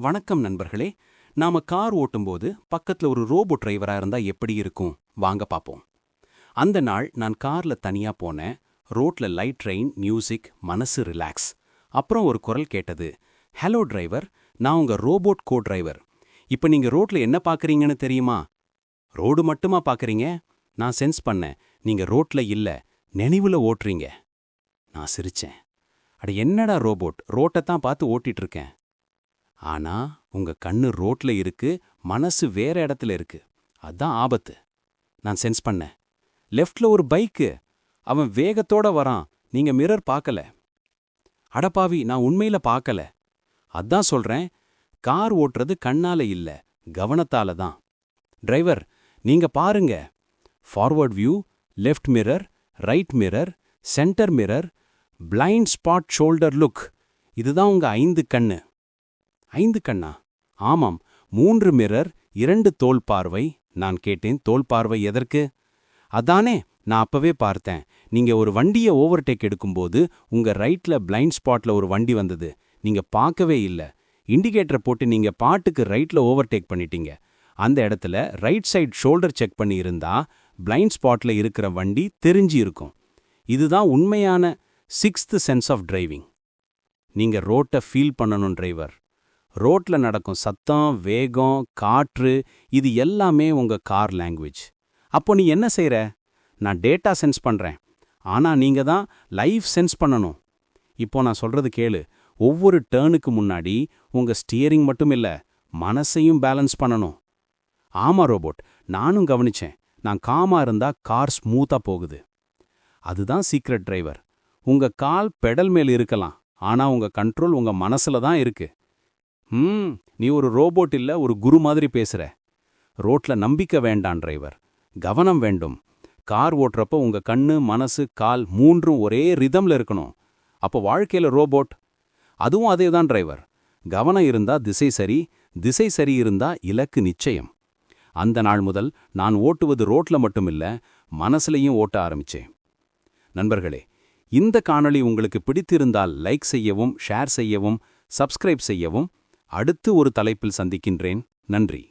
வணக்கம் நண்பர்களே நாம கார் ஓட்டும்போது பக்கத்துல ஒரு ரோபோ டிரைவரா இருந்தா எப்படி இருக்கும்? வாங்க பாப்போம். அந்த நாள் நான் கார்ல தனியா போனேன். ரோட்ல லைட் ட்ரெயின் மியூசிக் மனசு ரிலாக்ஸ். அப்புறம் ஒரு குரல் கேட்டது ஹலோ டிரைவர் நான் உங்க ரோபோட் கோ டிரைவர் இப்ப நீங்க ரோட்ல என்ன பாக்குறீங்கன்னு தெரியுமா? ரோடு மட்டுமா பாக்குறீங்க? நான் சென்ஸ் பண்ணேன். நீங்க ரோட்ல இல்ல. நினைவுல ஓட்டுறீங்க. நான் சிரிச்சேன். அட என்னடா ரோபோட்? ரோட்டை தான் பார்த்து ஓட்டிட்டு இருக்கேன். ஆனா உங்க கண்ணு ரோட்ல இருக்கு மனசு வேற இடத்துல இருக்கு. அதான் ஆபத்து. நான் சென்ஸ் பண்ணேன். லெஃப்ட்ல ஒரு பைக்கு. அவன் வேகத்தோட வரான். நீங்க மிரர் பார்க்கல. அடப்பாவி நான் உண்மையில பார்க்கல. அதான் சொல்றேன் கார் ஓட்டுறது கண்ணால இல்ல கவனத்தால தான். டிரைவர் நீங்க பாருங்க. Forward view left mirror right mirror centre mirror blind spot shoulder look. இதுதான் உங்க ஐந்து கண்ணு. ஐந்து கண்ணா? ஆமாம் மூன்று மிரர் இரண்டு தோல் பார்வை. நான் கேட்டேன் தோல் பார்வை எதற்கு? அதானே நான் அப்பவே பார்த்தேன். நீங்க ஒரு வண்டியை ஓவர்டேக் எடுக்கும்போது உங்க ரைட்ல பிளைண்ட் ஸ்பாட்ல ஒரு வண்டி வந்தது. நீங்க பார்க்கவே இல்ல. இண்டிகேட்டரை போட்டு நீங்க பாட்டுக்கு ரைட்ல ஓவர்டேக் பண்ணிட்டீங்க. அந்த இடத்துல ரைட் சைட் ஷோல்டர் செக் பண்ணி இருந்தா பிளைண்ட் ஸ்பாட்ல இருக்கிற வண்டி தெரிஞ்சு இருக்கும். இதுதான் உண்மையான சிக்ஸ்த் சென்ஸ் ஆஃப் டிரைவிங் நீங்க ரோட்டை ஃபீல் பண்ணணும் டிரைவர் ரோட்ல நடக்கும் சத்தம் வேகம் காற்று இது எல்லாமே உங்க கார் லாங்குவேஜ். அப்போ நீ என்ன செய்யற நான் டேட்டா சென்ஸ் பண்றேன். ஆனா நீங்க தான் லைஃப் சென்ஸ் பண்ணணும். இப்போ நான் சொல்றது கேளு. ஒவ்வொரு டேர்னுக்கு முன்னாடி உங்க ஸ்டியரிங் மட்டும் இல்ல மனசையும் பேலன்ஸ் பண்ணணும். ஆமா ரோபோட். நானும் கவனிச்சேன். நான் காமா இருந்தா கார் ஸ்மூத்தா போகுது. அதுதான் சீக்ரெட் டிரைவர். உங்க கால் பெடல் மேல் இருக்கலாம். ஆனா உங்க கண்ட்ரோல் உங்க மனசுல தான் இருக்கு. ம் நீ ஒரு ரோபோட் இல்ல ஒரு குரு மாதிரி பேசுற. ரோட்ல நம்பிக்கை வேண்டாம் டிரைவர் கவனம் வேண்டும். கார் ஓட்டுறப்ப உங்க கண்ணு மனசு கால் மூன்றும் ஒரே ரிதம்ல இருக்கணும். அப்போ வாழ்க்கையில ரோபோட்? அதுவும் அதே தான் டிரைவர். கவனம் இருந்தா திசை சரி திசை சரி இருந்தா இலக்கு நிச்சயம். அந்த நாள் முதல் நான் ஓட்டுவது ரோட்ல மட்டுமில்ல மனசுலையும் ஓட்ட ஆரம்பிச்சேன். நண்பர்களே இந்த காணொளி உங்களுக்கு பிடித்திருந்தால் லைக் செய்யவும் ஷேர் செய்யவும் சப்ஸ்கிரைப் செய்யவும் அடுத்து ஒரு தலைப்பில் சந்திக்கின்றேன். நன்றி.